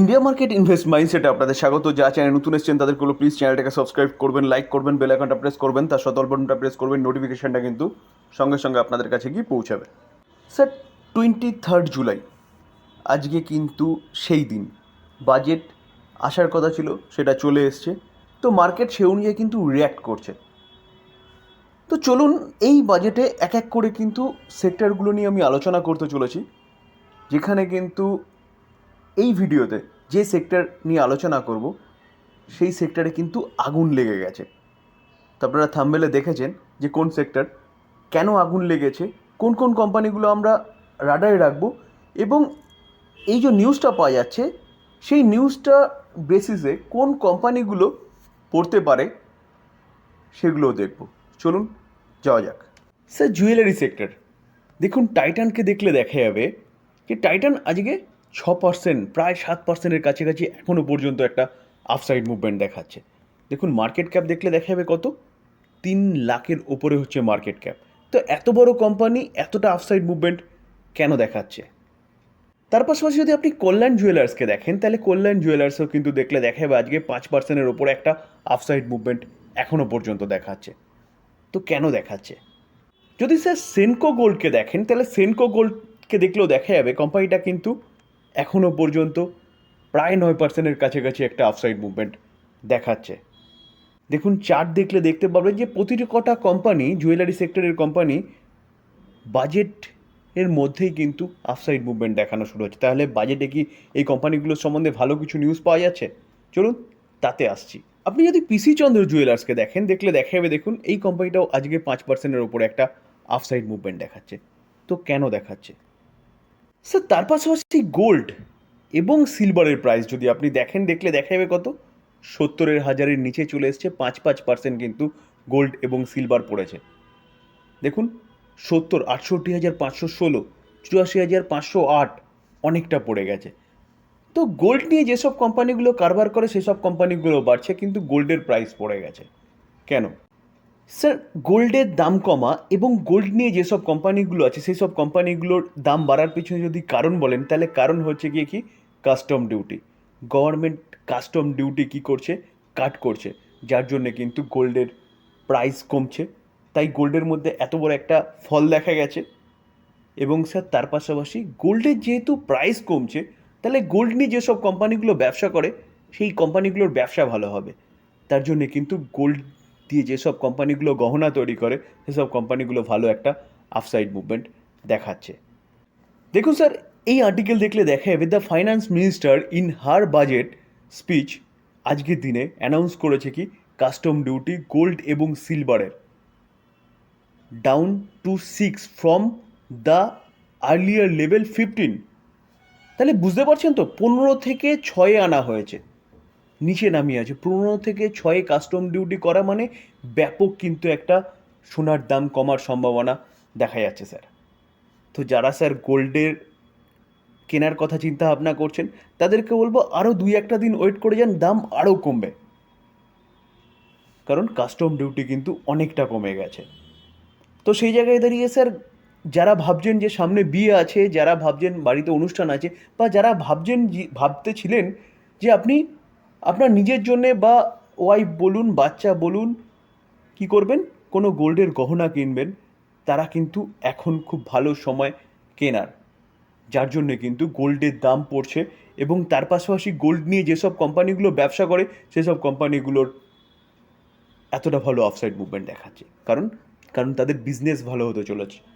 India market invest মাইন্ডসেটে আপনাদের স্বাগত। যা চ্যানেল নতুন এসেছেন তাদেরগুলো প্লিজ চ্যানেলটাকে সাবস্ক্রাইব করবেন লাইক করবেন বেল আইকনটা প্রেস করবেন, তার সতল বাটনটা প্রেস করবেন নোটিফিকেশনটা কিন্তু সঙ্গে সঙ্গে আপনাদের কাছে গিয়ে পৌঁছাবে। স্যার টোয়েন্টি থার্ড জুলাই আজকে কিন্তু সেই দিন। বাজেট আসার কথা ছিল, সেটা চলে এসছে। তো মার্কেট সে অনুযায়ী কিন্তু রিয়্যাক্ট করছে। তো চলুন, এই বাজেটে এক এক করে কিন্তু সেক্টরগুলো নিয়ে আমি আলোচনা করতে চলেছি। যেখানে কিন্তু এই ভিডিওতে যে সেক্টর নিয়ে আলোচনা করব, সেই সেক্টরে কিন্তু আগুন লেগে গেছে। তো আপনারা থাম্বেলে দেখেছেন যে কোন সেক্টর কেন আগুন লেগেছে, কোন কোন কোম্পানিগুলো আমরা রাডারে রাখব এবং এই যে নিউজটা পাওয়া যাচ্ছে, সেই নিউজটা বেসিসে কোন কোম্পানিগুলো পড়তে পারে, সেগুলোও দেখব। চলুন, যাওয়া যাক। স্যার জুয়েলারি সেক্টর দেখুন টাইটানকে দেখলে দেখা যাবে যে টাইটান আজকে ছ পার্সেন্ট প্রায় সাত পার্সেন্টের কাছাকাছি এখনও পর্যন্ত একটা আফসাইড মুভমেন্ট দেখাচ্ছে। দেখুন মার্কেট ক্যাপ দেখলে দেখা যাবে কত? তিন লাখের ওপরে হচ্ছে মার্কেট ক্যাপ তো এত বড় কোম্পানি এতটা আফসাইড মুভমেন্ট কেন দেখাচ্ছে? তার পাশাপাশি যদি আপনি কল্যাণ জুয়েলার্সকে দেখেন, তাহলে কল্যাণ জুয়েলার্সও কিন্তু দেখলে দেখা যাবে আজকে পাঁচ পার্সেন্টের ওপরে একটা আফসাইড মুভমেন্ট এখনও পর্যন্ত দেখাচ্ছে। তো কেন দেখাচ্ছে? যদি স্যার সেনকো গোল্ডকে দেখেন, তাহলে সেনকো গোল্ডকে দেখলেও দেখা যাবে কোম্পানিটা কিন্তু এখনও পর্যন্ত প্রায় নয় পার্সেন্টের কাছাকাছি একটা আফসাইড মুভমেন্ট দেখাচ্ছে। দেখুন চার্ট দেখলে দেখতে পাবেন যে প্রতিটি কটা কোম্পানি জুয়েলারি সেক্টরের কোম্পানি বাজেট এর মধ্যেই কিন্তু আফসাইড মুভমেন্ট দেখানো শুরু হচ্ছে। তাহলে বাজেটে কি এই কোম্পানিগুলোর সম্বন্ধে ভালো কিছু নিউজ পাওয়া যাচ্ছে? চলুন, তাতে আসছি। আপনি যদি পিসি চন্দ্র জুয়েলার্সকে দেখেন, দেখলে দেখা যাবে দেখুন, এই কোম্পানিটাও আজকে পাঁচ পার্সেন্টের ওপরে একটা আফসাইড মুভমেন্ট দেখাচ্ছে। তো কেন দেখাচ্ছে? স্যার, তার পাশাপাশি গোল্ড এবং সিলভারের প্রাইস যদি আপনি দেখেন, দেখলে দেখা যাবে কত? সত্তরের হাজারের নিচে চলে এসছে পাঁচ পাঁচ পার্সেন্ট কিন্তু গোল্ড এবং সিলভার পড়েছে। দেখুন, সত্তর, আটষট্টি হাজার পাঁচশো ষোলো, চুরাশি হাজার পাঁচশো আট, অনেকটা পড়ে গেছে। তো গোল্ড নিয়ে যেসব কোম্পানিগুলো কারবার করে, সেসব কোম্পানিগুলো বাড়ছে, কিন্তু গোল্ডের প্রাইস পড়ে গেছে। কেন? স্যার, গোল্ডের দাম কমা এবং গোল্ড নিয়ে যেসব কোম্পানিগুলো আছে সেই সব কোম্পানিগুলোর দাম বাড়ার পিছনে যদি কারণ বলেন, তাহলে কারণ হচ্ছে গিয়ে কি? Custom duty. Government custom duty কি করছে? কাট করছে, যার জন্যে কিন্তু গোল্ডের প্রাইস কমছে। তাই গোল্ডের মধ্যে এত বড় একটা ফল দেখা গেছে। এবং স্যার, তার পাশাপাশি গোল্ডের যেহেতু প্রাইস কমছে, তাহলে গোল্ড নিয়ে যেসব কোম্পানিগুলো ব্যবসা করে, সেই কোম্পানিগুলোর ব্যবসা ভালো হবে। তার জন্যে কিন্তু গোল্ড দিয়ে যেসব কোম্পানিগুলো গহনা তৈরি করে, সেসব কোম্পানিগুলো ভালো একটা আফসাইড মুভমেন্ট দেখাচ্ছে। দেখুন স্যার, এই আর্টিকেল দেখলে দেখা যাবে the finance minister in her budget speech আজকের দিনে অ্যানাউন্স করেছে কি কাস্টম ডিউটি গোল্ড এবং সিলভারের down to six from the earlier level fifteen তাহলে বুঝতে পারছেন তো, পনেরো থেকে ছয়ে আনা হয়েছে। নিচে নামিয়ে আছে। পনেরো থেকে ছয়ে কাস্টম ডিউটি করা মানে ব্যাপক কিন্তু একটা সোনার দাম কমার সম্ভাবনা দেখা যাচ্ছে স্যার তো যারা স্যার গোল্ডের কেনার কথা চিন্তা ভাবনা করছেন, তাদেরকে বলব আরও দুই একটা দিন ওয়েট করে যান, দাম আরও কমবে। কারণ কাস্টম ডিউটি কিন্তু অনেকটা কমে গেছে। তো সেই জায়গায় দাঁড়িয়ে স্যার যারা ভাবছেন যে সামনে বিয়ে আছে, যারা ভাবছেন বাড়িতে অনুষ্ঠান আছে, বা যারা ভাবছেন ভাবতে ছিলেন যে আপনি আপনার নিজের জন্যে বা ওয়াইফ বলুন, বাচ্চা বলুন, কি করবেন? কোনো গোল্ডের গহনা কিনবেন, তারা কিন্তু এখন খুব ভালো সময় কেনার। যার জন্যে কিন্তু গোল্ডের দাম পড়ছে এবং তার পাশাপাশি গোল্ড নিয়ে যেসব কোম্পানিগুলো ব্যবসা করে, সেসব কোম্পানিগুলোর এতটা ভালো অফসাইড মুভমেন্ট দেখাচ্ছে। কারণ কারণ তাদের বিজনেস ভালো হতে চলেছে।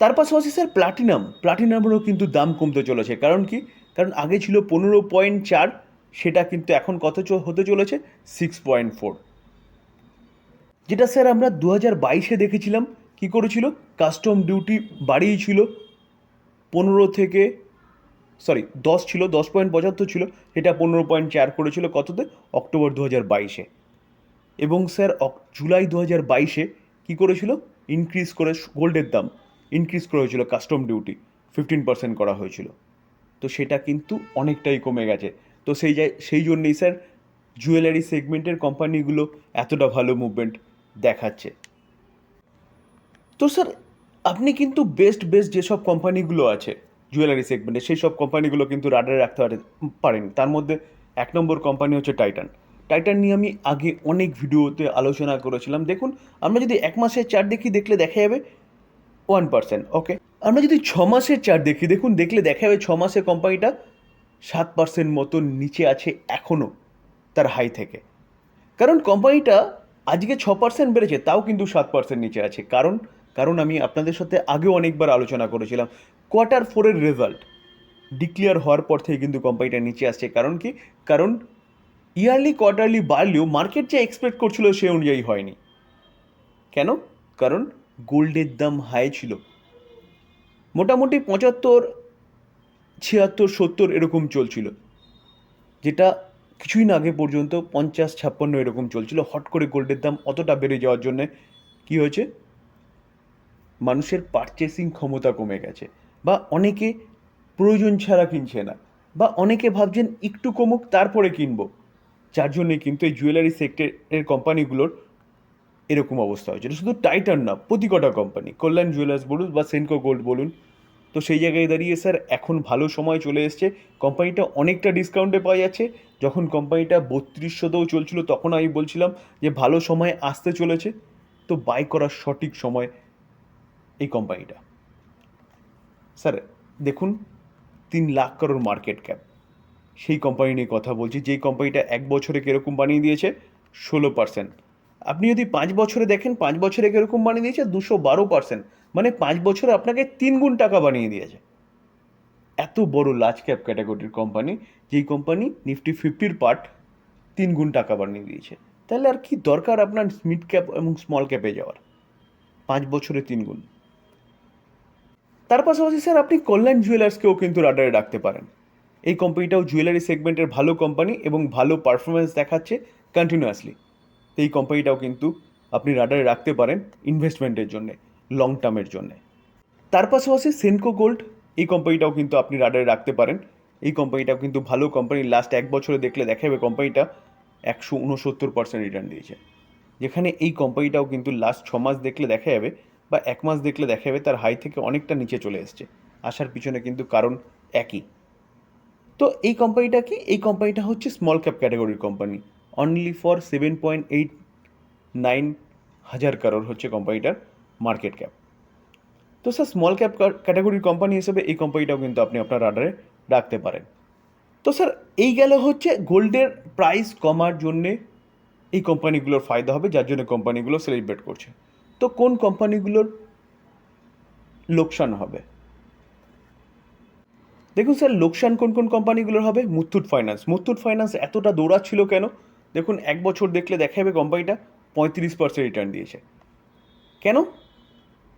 তার পাশাপাশি স্যার প্লাটিনাম প্লাটিনামেরও কিন্তু দাম কমতে চলেছে। কারণ কি? কারণ আগে ছিল পনেরো পয়েন্ট চার, সেটা কিন্তু এখন কত হতে চলেছে? সিক্স পয়েন্ট ফোর যেটা, স্যার, আমরা দু হাজার বাইশে দেখেছিলাম, কি করেছিল? কাস্টম ডিউটি বাড়িয়েছিল পনেরো থেকে সরি দশ ছিল, দশ পয়েন্ট পঁচাত্তর ছিল, সেটা পনেরো পয়েন্ট চার করেছিল কততে? অক্টোবর দু হাজার বাইশে। এবং, স্যার জুলাই দু হাজার বাইশে কী করেছিল? ইনক্রিজ করে, গোল্ডের দাম। ইনক্রিজ করা হয়েছিল কাস্টম ডিউটি ফিফটিন পার্সেন্ট করা হয়েছিল। তো সেটা কিন্তু অনেকটাই কমে গেছে। তো সেই সেই জন্যেই স্যার জুয়েলারি সেগমেন্টের কোম্পানিগুলো এতটা ভালো মুভমেন্ট দেখাচ্ছে। তো স্যার আপনি কিন্তু বেস্ট বেস্ট যেসব কোম্পানিগুলো আছে জুয়েলারি সেগমেন্টে সেই সব কোম্পানিগুলো কিন্তু রাডারে রাখতে পারে পারেনি। তার মধ্যে এক নম্বর কোম্পানি হচ্ছে টাইটান টাইটান নিয়ে আমি আগে অনেক ভিডিওতে আলোচনা করেছিলাম। দেখুন, আমরা যদি এক মাসের চার্ট দেখি, দেখলে দেখা যাবে ওয়ান পার্সেন্ট ওকে আমরা যদি ছ মাসের চার্ট দেখি, দেখুন, দেখলে দেখা যাবে ছ মাসে কোম্পানিটা সাত পার্সেন্ট মতন নিচে আছে এখনও তার হাই থেকে। কারণ কোম্পানিটা আজকে ছ পার্সেন্ট বেড়েছে, তাও কিন্তু সাত পার্সেন্ট নিচে আছে। কারণ কারণ আমি আপনাদের সাথে আগেও অনেকবার আলোচনা করেছিলাম কোয়ার্টার ফোরের রেজাল্ট ডিক্লেয়ার হওয়ার পর থেকে কিন্তু কোম্পানিটা নিচে আসছে। কারণ কি? কারণ ইয়ারলি কোয়ার্টারলি বাড়লেও মার্কেট যে এক্সপেক্ট করছিল সে অনুযায়ী হয়নি। কেন? কারণ গোল্ডের দাম হাই ছিল। মোটামুটি পঁচাত্তর, ছিয়াত্তর, সত্তর এরকম চলছিল। যেটা কিছুই না আগে পর্যন্ত পঞ্চাশ, ছাপ্পান্ন এরকম চলছিল। হট করে গোল্ডের দাম অতটা বেড়ে যাওয়ার জন্যে কী হয়েছে? মানুষের পারচেসিং ক্ষমতা কমে গেছে বা অনেকে প্রয়োজন ছাড়া কিনছে না বা অনেকে ভাবছেন একটু কমুক, তারপরে কিনবো। যার জন্যে কিন্তু এই জুয়েলারি সেক্টরের কোম্পানিগুলোর এরকম অবস্থা হয়েছিল শুধু টাইটান না, প্রতি কটা কোম্পানি কল্যাণ জুয়েলার্স বলুন বা সেনকো গোল্ড বলুন। তো সেই জায়গায় দাঁড়িয়ে স্যার এখন ভালো সময় চলে এসছে। কোম্পানিটা অনেকটা ডিসকাউন্টে পাওয়া যাচ্ছে। যখন কোম্পানিটা বত্রিশশোতেও চলছিল, তখন আমি বলছিলাম যে ভালো সময় আসতে চলেছে। তো বাই করার সঠিক সময় এই কোম্পানিটা স্যার দেখুন, তিন লাখ করোড় মার্কেট ক্যাপ সেই কোম্পানি নিয়ে কথা বলছি। যেই কোম্পানিটা এক বছরে কীরকম বানিয়ে দিয়েছে, ষোলো পার্সেন্ট আপনি যদি পাঁচ বছরে দেখেন, পাঁচ বছরে কীরকম বানিয়ে দিয়েছে? দুশো বারো পার্সেন্ট মানে পাঁচ বছরে আপনাকে তিন গুণ টাকা বানিয়ে দিয়েছে। এত বড় লার্জ ক্যাপ ক্যাটাগরির কোম্পানি যেই কোম্পানি নিফটি ফিফটির পার্ট তিন গুণ টাকা বানিয়ে দিয়েছে। তাহলে আর কি দরকার আপনার মিড ক্যাপ এবং স্মল ক্যাপে যাওয়ার? পাঁচ বছরে তিন গুণ। তার পাশাপাশি স্যার আপনি কল্যাণ জুয়েলার্সকেও কিন্তু রাডারে রাখতে পারেন। এই কোম্পানিটাও জুয়েলারি সেগমেন্টের ভালো কোম্পানি এবং ভালো পারফরমেন্স দেখাচ্ছে কন্টিনিউয়াসলি এই কোম্পানিটাও কিন্তু আপনি রাডারে রাখতে পারেন ইনভেস্টমেন্টের জন্যে লং টার্মের জন্যে। তার পাশাপাশি সেনকো গোল্ড এই কোম্পানিটাও কিন্তু আপনি রাডারে রাখতে পারেন। এই কোম্পানিটাও কিন্তু ভালো কোম্পানি লাস্ট এক বছরে দেখলে দেখা যাবে কোম্পানিটা একশো উনসত্তর পার্সেন্ট রিটার্ন দিয়েছে। যেখানে এই কোম্পানিটাও কিন্তু লাস্ট ছ মাস দেখলে দেখা যাবে বা এক মাস দেখলে দেখা যাবে তার হাই থেকে অনেকটা নিচে চলে এসছে। আসার পিছনে কিন্তু কারণ একই। তো এই কোম্পানিটা কি? এই কোম্পানিটা হচ্ছে স্মল ক্যাপ ক্যাটাগরির company only for seven point eight nine হাজার কারোর হচ্ছে কোম্পানিটার মার্কেট ক্যাপ তো স্যার স্মল ক্যাপ ক্যাটাগরির কোম্পানি হিসেবে এই কোম্পানিটাও কিন্তু আপনি আপনার রাডারে রাখতে পারেন। তো স্যার এই গেল হচ্ছে গোল্ডের প্রাইস কমার জন্যে এই কোম্পানিগুলোর ফায়দা হবে, যার জন্য কোম্পানিগুলো সেলিব্রেট করছে। তো কোন কোম্পানিগুলোর লোকসান হবে? দেখুন স্যার লোকসান কোন কোন কোম্পানিগুলোর হবে? মুথুট ফাইন্যান্স মুথুট ফাইন্যান্স এতটা দৌড়াচ্ছিল কেন? দেখুন, এক বছর দেখলে দেখা যাবে কোম্পানিটা পঁয়ত্রিশ পার্সেন্ট রিটার্ন দিয়েছে। কেন?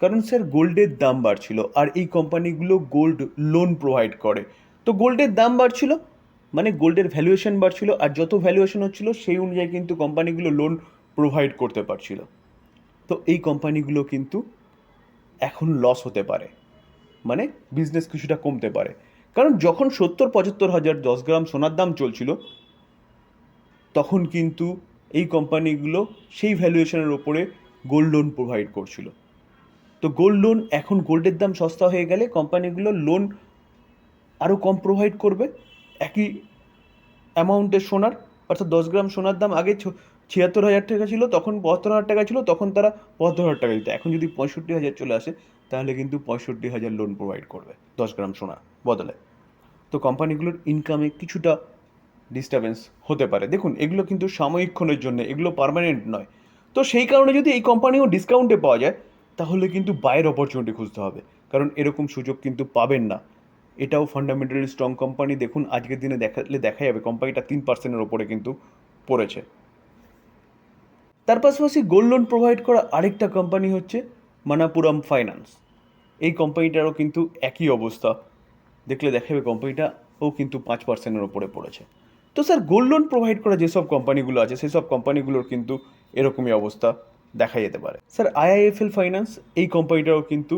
কারণ স্যার গোল্ডের দাম বাড়ছিল আর এই কোম্পানিগুলো গোল্ড লোন প্রোভাইড করে। তো গোল্ডের দাম বাড়ছিল মানে গোল্ডের ভ্যালুয়েশন বাড়ছিল আর যত ভ্যালুয়েশন হচ্ছিল, সেই অনুযায়ী কিন্তু কোম্পানিগুলো লোন প্রোভাইড করতে পারছিল। তো এই কোম্পানিগুলো কিন্তু এখন লস হতে পারে মানে বিজনেস কিছুটা কমতে পারে। কারণ যখন সত্তর পঁচাত্তর হাজার দশ গ্রাম সোনার দাম চলছিল তখন কিন্তু এই কোম্পানিগুলো সেই ভ্যালুয়েশনের ওপরে গোল্ড লোন প্রোভাইড করছিল। তো গোল্ড লোন এখন গোল্ডের দাম সস্তা হয়ে গেলে কোম্পানিগুলো লোন আরও কম প্রোভাইড করবে। একই অ্যামাউন্টের সোনার, অর্থাৎ দশ গ্রাম সোনার দাম আগে ছিয়াত্তর হাজার টাকা ছিল, তখন বাহাত্তর হাজার টাকা ছিল, তখন তারা বাহাত্তর হাজার টাকা দিত। এখন যদি পঁয়ষট্টি হাজার চলে আসে, তাহলে কিন্তু পঁয়ষট্টি হাজার লোন প্রোভাইড করবে দশ গ্রাম সোনা বদলে। তো কোম্পানিগুলোর ইনকামে কিছুটা ডিস্টারবেন্স হতে পারে। দেখুন, এগুলো কিন্তু সাময়িকক্ষণের জন্য, এগুলো পার্মানেন্ট নয়। তো সেই কারণে যদি এই কোম্পানিও ডিসকাউন্টে পাওয়া যায়, তাহলে কিন্তু বাইয়ের অপরচুনিটি খুঁজতে হবে। কারণ এরকম সুযোগ কিন্তু পাবেন না। এটাও ফান্ডামেন্টালি স্ট্রং কোম্পানি দেখুন, আজকের দিনে দেখালে দেখা যাবে কোম্পানিটা তিন পার্সেন্টের ওপরে কিন্তু পড়েছে। তার পাশাপাশি গোল্ড লোন প্রোভাইড করা আরেকটা কোম্পানি হচ্ছে মানাপুরম ফাইন্যান্স এই কোম্পানিটারও কিন্তু একই অবস্থা। দেখলে দেখা যাবে কোম্পানিটাও কিন্তু পাঁচ পার্সেন্টের ওপরে পড়েছে। তো স্যার, গোল্ড লোন প্রোভাইড করা যেসব কোম্পানিগুলো আছে, সেসব কোম্পানিগুলোর কিন্তু এরকমই অবস্থা দেখা যেতে পারে। স্যার আইআইএফএল ফাইন্যান্স এই কোম্পানিটাও কিন্তু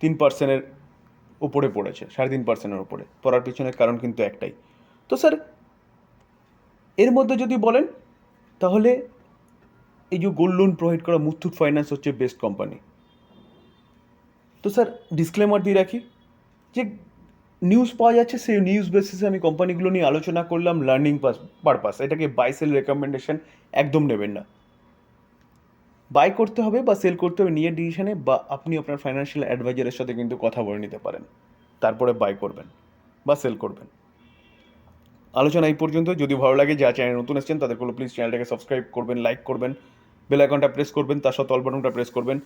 তিন পার্সেন্টের উপরে পড়েছে, সাড়ে তিন পার্সেন্টের উপরে। পড়ার পিছনে কারণ কিন্তু একটাই। তো স্যার, এর মধ্যে যদি বলেন, তাহলে এই যে গোল্ড লোন প্রোভাইড করা মুথুট ফাইন্যান্স হচ্ছে বেস্ট কোম্পানি তো স্যার ডিসক্লেমার দিয়ে রাখি যে নিউজ পাওয়া যাচ্ছে, সেই নিউজ বেসিসে আমি কোম্পানিগুলো নিয়ে আলোচনা করলাম লার্নিং পারপাস এটাকে বাই সেল রেকমেন্ডেশন একদম নেবেন না। বাই করতে হবে বা সেল করতে হবে, নিয়ে ডিসিশনে বা আপনি আপনার ফাইন্যান্সিয়াল অ্যাডভাইজারের সাথে কিন্তু কথা বলে নিতে পারেন। তারপরে বাই করবেন বা সেল করবেন। আলোচনা এই পর্যন্ত। যদি ভালো লাগে যা চ্যানেল নতুন এসেছেন তাদেরগুলো প্লিজ চ্যানেলটাকে সাবস্ক্রাইব করবেন লাইক করবেন বেল আইকনটা প্রেস করবেন, তার সাথে অল বাটনটা প্রেস করবেন।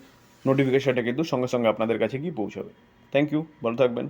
নোটিফিকেশনটা কিন্তু সঙ্গে সঙ্গে আপনাদের কাছে গিয়ে পৌঁছাবে। থ্যাংক ইউ ভালো থাকবেন।